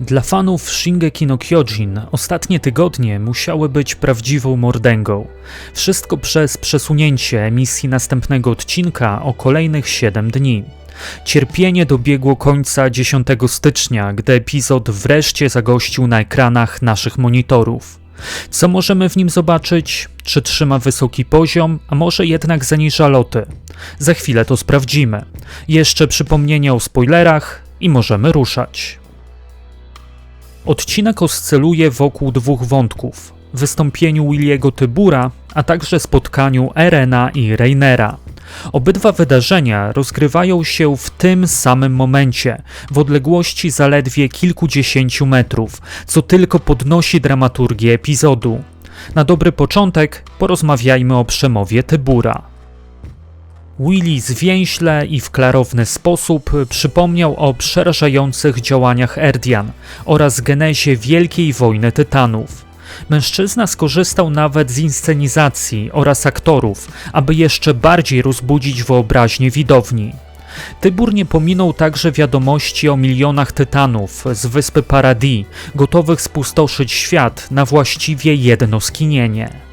Dla fanów Shingeki no Kyojin ostatnie tygodnie musiały być prawdziwą mordęgą. Wszystko przez przesunięcie emisji następnego odcinka o kolejnych 7 dni. Cierpienie dobiegło końca 10 stycznia, gdy epizod wreszcie zagościł na ekranach naszych monitorów. Co możemy w nim zobaczyć? Czy trzyma wysoki poziom, a może jednak zaniża loty? Za chwilę to sprawdzimy. Jeszcze przypomnienie o spoilerach i możemy ruszać. Odcinek oscyluje wokół dwóch wątków: wystąpieniu Williego Tybura, a także spotkaniu Erena i Reinera. Obydwa wydarzenia rozgrywają się w tym samym momencie, w odległości zaledwie kilkudziesięciu metrów, co tylko podnosi dramaturgię epizodu. Na dobry początek porozmawiajmy o przemowie Tybura. Willy zwięźle i w klarowny sposób przypomniał o przerażających działaniach Erdian oraz genezie Wielkiej Wojny Tytanów. Mężczyzna skorzystał nawet z inscenizacji oraz aktorów, aby jeszcze bardziej rozbudzić wyobraźnię widowni. Tybur nie pominął także wiadomości o milionach tytanów z wyspy Paradis, gotowych spustoszyć świat na właściwie jedno skinienie.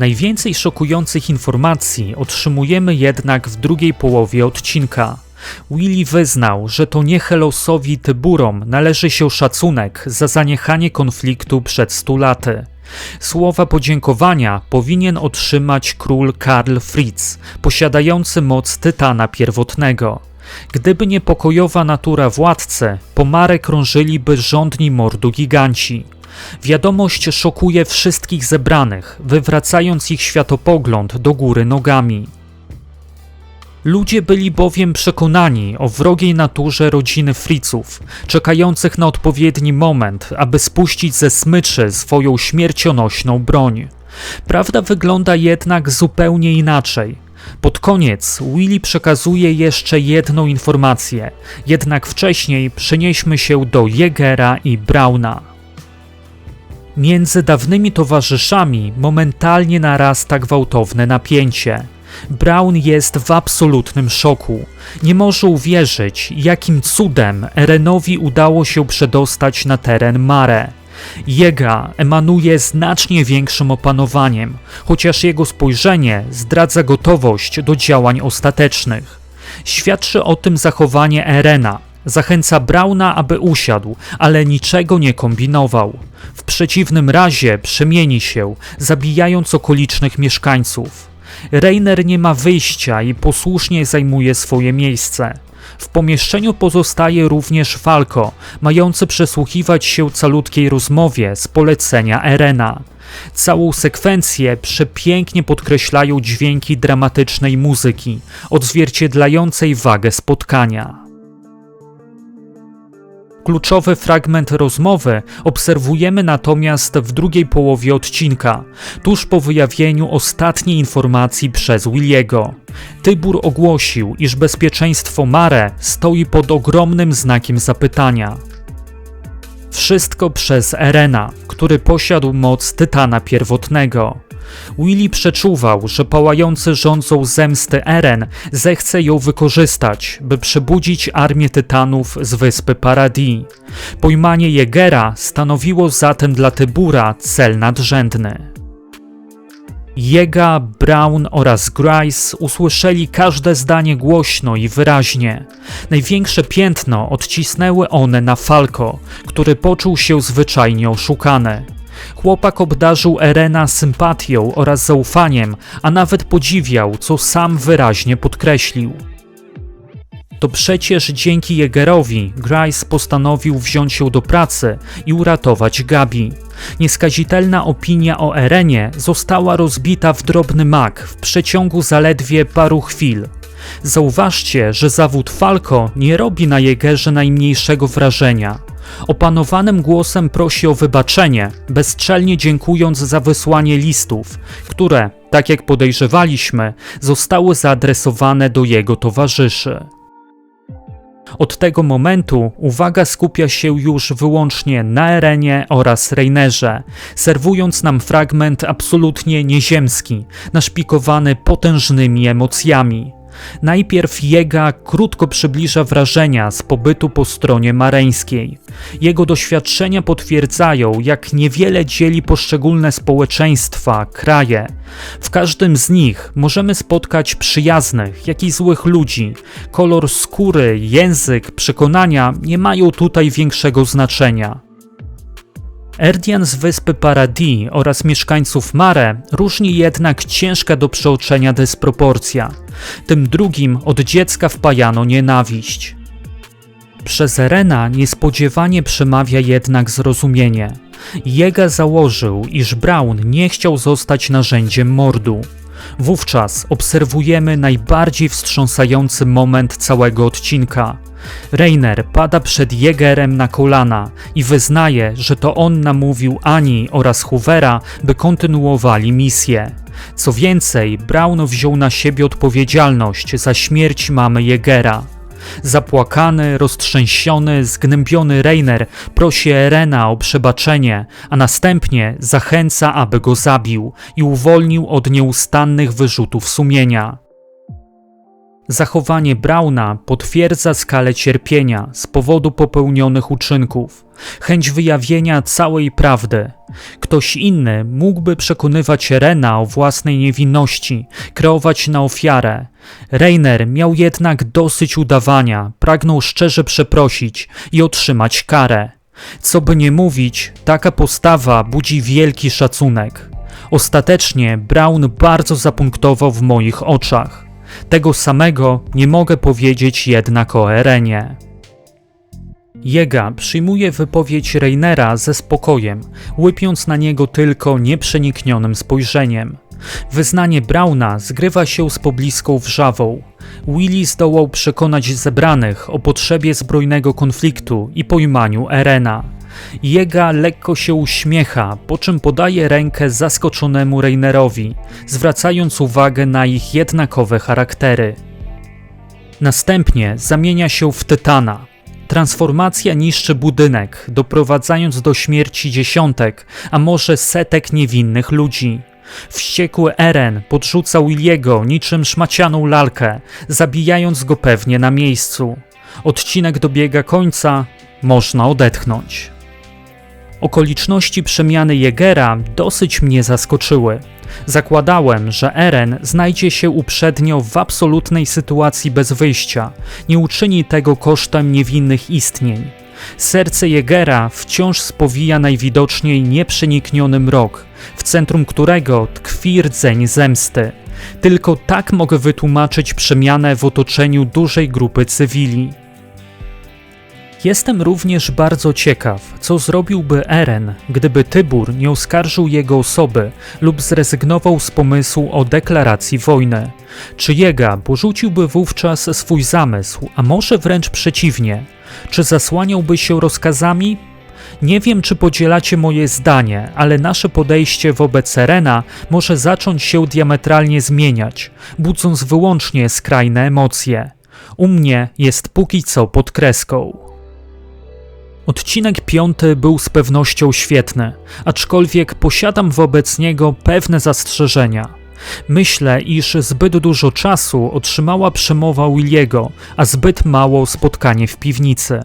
Najwięcej szokujących informacji otrzymujemy jednak w drugiej połowie odcinka. Willy wyznał, że to nie Helosowi Tyburom należy się szacunek za zaniechanie konfliktu przed stu laty. Słowa podziękowania powinien otrzymać król Karl Fritz, posiadający moc Tytana pierwotnego. Gdyby nie pokojowa natura władcy, po Mare krążyliby rządni mordu giganci. Wiadomość szokuje wszystkich zebranych, wywracając ich światopogląd do góry nogami. Ludzie byli bowiem przekonani o wrogiej naturze rodziny Friców, czekających na odpowiedni moment, aby spuścić ze smyczy swoją śmiercionośną broń. Prawda wygląda jednak zupełnie inaczej. Pod koniec Willy przekazuje jeszcze jedną informację, jednak wcześniej przenieśmy się do Jegera i Brauna. Między dawnymi towarzyszami momentalnie narasta gwałtowne napięcie. Brown jest w absolutnym szoku. Nie może uwierzyć, jakim cudem Erenowi udało się przedostać na teren Mare. Jega emanuje znacznie większym opanowaniem, chociaż jego spojrzenie zdradza gotowość do działań ostatecznych. Świadczy o tym zachowanie Erena. Zachęca Brauna, aby usiadł, ale niczego nie kombinował. W przeciwnym razie przemieni się, zabijając okolicznych mieszkańców. Reiner nie ma wyjścia i posłusznie zajmuje swoje miejsce. W pomieszczeniu pozostaje również Falco, mający przesłuchiwać się calutkiej rozmowie z polecenia Erena. Całą sekwencję przepięknie podkreślają dźwięki dramatycznej muzyki, odzwierciedlającej wagę spotkania. Kluczowy fragment rozmowy obserwujemy natomiast w drugiej połowie odcinka, tuż po wyjawieniu ostatniej informacji przez Williego. Tybur ogłosił, iż bezpieczeństwo Mare stoi pod ogromnym znakiem zapytania. Wszystko przez Erena, który posiadł moc Tytana pierwotnego. Willy przeczuwał, że pałający rządzą zemsty Eren zechce ją wykorzystać, by przebudzić armię Tytanów z wyspy Paradis. Pojmanie Jegera stanowiło zatem dla Tybura cel nadrzędny. Jega, Brown oraz Grice usłyszeli każde zdanie głośno i wyraźnie. Największe piętno odcisnęły one na Falco, który poczuł się zwyczajnie oszukany. Chłopak obdarzył Erena sympatią oraz zaufaniem, a nawet podziwiał, co sam wyraźnie podkreślił. To przecież dzięki Jägerowi Grice postanowił wziąć się do pracy i uratować Gabi. Nieskazitelna opinia o Erenie została rozbita w drobny mak w przeciągu zaledwie paru chwil. Zauważcie, że zawód Falco nie robi na Jägerze najmniejszego wrażenia. Opanowanym głosem prosi o wybaczenie, bezczelnie dziękując za wysłanie listów, które, tak jak podejrzewaliśmy, zostały zaadresowane do jego towarzyszy. Od tego momentu uwaga skupia się już wyłącznie na Erenie oraz Reinerze, serwując nam fragment absolutnie nieziemski, naszpikowany potężnymi emocjami. Najpierw Jega krótko przybliża wrażenia z pobytu po stronie mareńskiej. Jego doświadczenia potwierdzają, jak niewiele dzieli poszczególne społeczeństwa, kraje. W każdym z nich możemy spotkać przyjaznych, jak i złych ludzi. Kolor skóry, język, przekonania nie mają tutaj większego znaczenia. Erdian z wyspy Paradis oraz mieszkańców Mare różni jednak ciężka do przeoczenia dysproporcja. Tym drugim od dziecka wpajano nienawiść. Przez Rena niespodziewanie przemawia jednak zrozumienie. Jega założył, iż Brown nie chciał zostać narzędziem mordu. Wówczas obserwujemy najbardziej wstrząsający moment całego odcinka. Reiner pada przed Jägerem na kolana i wyznaje, że to on namówił Ani oraz Hoovera, by kontynuowali misję. Co więcej, Brown wziął na siebie odpowiedzialność za śmierć mamy Jägera. Zapłakany, roztrzęsiony, zgnębiony Reiner prosi Erena o przebaczenie, a następnie zachęca, aby go zabił i uwolnił od nieustannych wyrzutów sumienia. Zachowanie Brauna potwierdza skalę cierpienia z powodu popełnionych uczynków, chęć wyjawienia całej prawdy. Ktoś inny mógłby przekonywać Rena o własnej niewinności, kreować na ofiarę. Reiner miał jednak dosyć udawania, pragnął szczerze przeprosić i otrzymać karę. Co by nie mówić, taka postawa budzi wielki szacunek. Ostatecznie Brown bardzo zapunktował w moich oczach. Tego samego nie mogę powiedzieć jednak o Erenie. Jega przyjmuje wypowiedź Reinera ze spokojem, łypiąc na niego tylko nieprzeniknionym spojrzeniem. Wyznanie Brauna zgrywa się z pobliską wrzawą. Willy zdołał przekonać zebranych o potrzebie zbrojnego konfliktu i pojmaniu Erena. Jega lekko się uśmiecha, po czym podaje rękę zaskoczonemu Reinerowi, zwracając uwagę na ich jednakowe charaktery. Następnie zamienia się w Tytana. Transformacja niszczy budynek, doprowadzając do śmierci dziesiątek, a może setek niewinnych ludzi. Wściekły Eren podrzucał Williego niczym szmacianą lalkę, zabijając go pewnie na miejscu. Odcinek dobiega końca, można odetchnąć. Okoliczności przemiany Jegera dosyć mnie zaskoczyły. Zakładałem, że Eren znajdzie się uprzednio w absolutnej sytuacji bez wyjścia, nie uczyni tego kosztem niewinnych istnień. Serce Jegera wciąż spowija najwidoczniej nieprzenikniony mrok, w centrum którego tkwi rdzeń zemsty. Tylko tak mogę wytłumaczyć przemianę w otoczeniu dużej grupy cywili. Jestem również bardzo ciekaw, co zrobiłby Eren, gdyby Tybur nie oskarżył jego osoby lub zrezygnował z pomysłu o deklaracji wojny. Czy Jega porzuciłby wówczas swój zamysł, a może wręcz przeciwnie? Czy zasłaniałby się rozkazami? Nie wiem, czy podzielacie moje zdanie, ale nasze podejście wobec Erena może zacząć się diametralnie zmieniać, budząc wyłącznie skrajne emocje. U mnie jest póki co pod kreską. Odcinek piąty był z pewnością świetny, aczkolwiek posiadam wobec niego pewne zastrzeżenia. Myślę, iż zbyt dużo czasu otrzymała przemowa Williego, a zbyt mało spotkanie w piwnicy.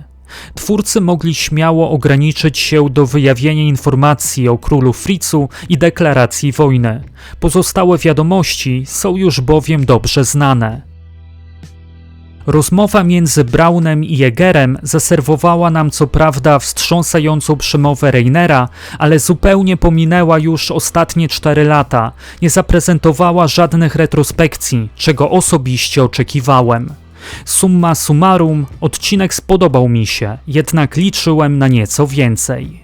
Twórcy mogli śmiało ograniczyć się do wyjawienia informacji o królu Fritzu i deklaracji wojny. Pozostałe wiadomości są już bowiem dobrze znane. Rozmowa między Brownem i Jägerem zaserwowała nam co prawda wstrząsającą przemowę Reinera, ale zupełnie pominęła już ostatnie cztery lata, nie zaprezentowała żadnych retrospekcji, czego osobiście oczekiwałem. Summa summarum, odcinek spodobał mi się, jednak liczyłem na nieco więcej.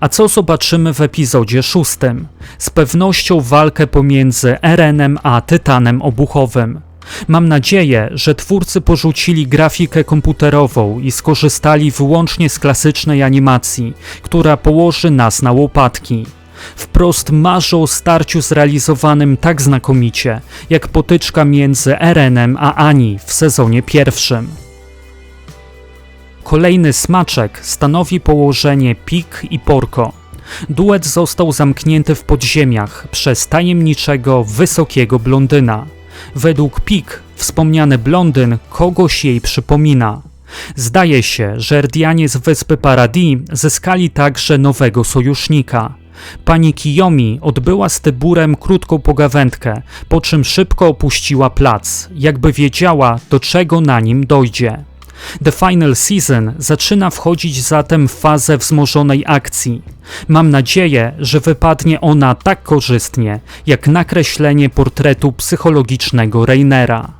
A co zobaczymy w epizodzie szóstym? Z pewnością walkę pomiędzy Erenem a Tytanem Obuchowym. Mam nadzieję, że twórcy porzucili grafikę komputerową i skorzystali wyłącznie z klasycznej animacji, która położy nas na łopatki. Wprost marzę o starciu zrealizowanym tak znakomicie, jak potyczka między Erenem a Ani w sezonie pierwszym. Kolejny smaczek stanowi położenie Pik i Porko. Duet został zamknięty w podziemiach przez tajemniczego, wysokiego blondyna. Według Pik wspomniany blondyn kogoś jej przypomina. Zdaje się, że Erdianie z wyspy Paradis zyskali także nowego sojusznika. Pani Kiyomi odbyła z Tyburem krótką pogawędkę, po czym szybko opuściła plac, jakby wiedziała, do czego na nim dojdzie. The Final Season zaczyna wchodzić zatem w fazę wzmożonej akcji. Mam nadzieję, że wypadnie ona tak korzystnie, jak nakreślenie portretu psychologicznego Rainera.